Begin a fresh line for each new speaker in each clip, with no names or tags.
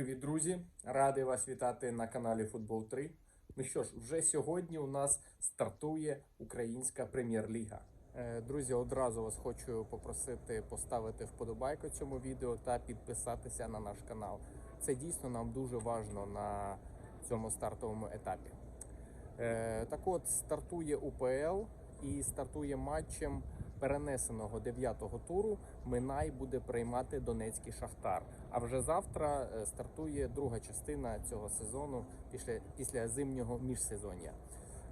Привіт, друзі! Радий вас вітати на каналі Футбол 3. Ну що ж, вже сьогодні у нас стартує українська прем'єр-ліга. Е, Друзі, одразу вас хочу попросити поставити вподобайку цьому відео та підписатися на наш канал. Це дійсно нам дуже важливо на цьому стартовому етапі. Е, Так от стартує УПЛ і стартує матчем перенесеного 9-го туру. Минай буде приймати Донецький Шахтар. А вже завтра е, стартує друга частина цього сезону після, після зимнього міжсезоння.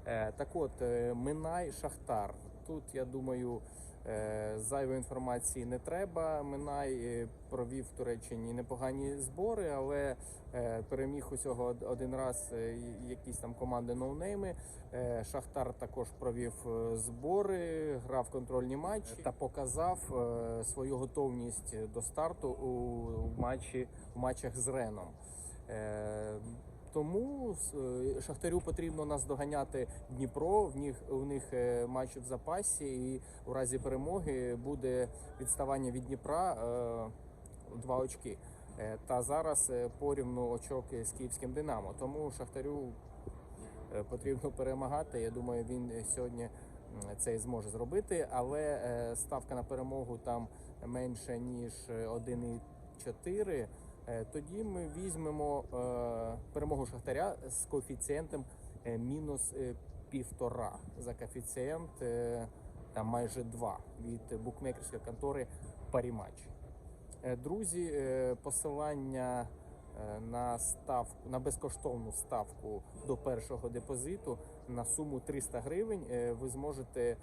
Е, Так от, е, Минай Шахтар. Тут я думаю. е, Зайвої інформації не треба. Минай провів в Туреччині непогані збори, але переміг усього один раз якісь там команди ноунейми. Шахтар також провів збори, грав контрольні матчі та показав свою готовність до старту у матчі в матчах з Реном. Тому е, Шахтарю потрібно наздоганяти Дніпро. В них у них е, матч в запасі, і у разі перемоги буде відставання від Дніпра е, два очки. Та зараз порівну очок з київським Динамо. Тому Шахтарю потрібно перемагати. Я думаю, він сьогодні це і зможе зробити. Але ставка на перемогу там менше ніж е, 1,4. Е, Тоді ми візьмемо е, перемогу Шахтаря з коефіцієнтом е, мінус півтора за коефіцієнт там майже 2 від букмекерської контори Парімач. Друзі, посилання на ставку на безкоштовну ставку до першого депозиту на суму 300 гривень. Ви зможете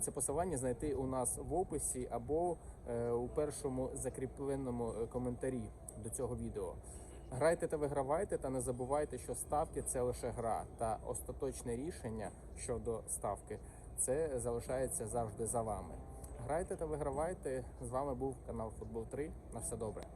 це посилання знайти у нас в описі або е, у першому закріпленому е, коментарі до цього відео. Грайте та вигравайте, та не забувайте, що ставки це лише гра, та остаточне рішення щодо ставки це залишається завжди за вами. Грайте та вигравайте. З вами був канал Футбол 3. На все добре.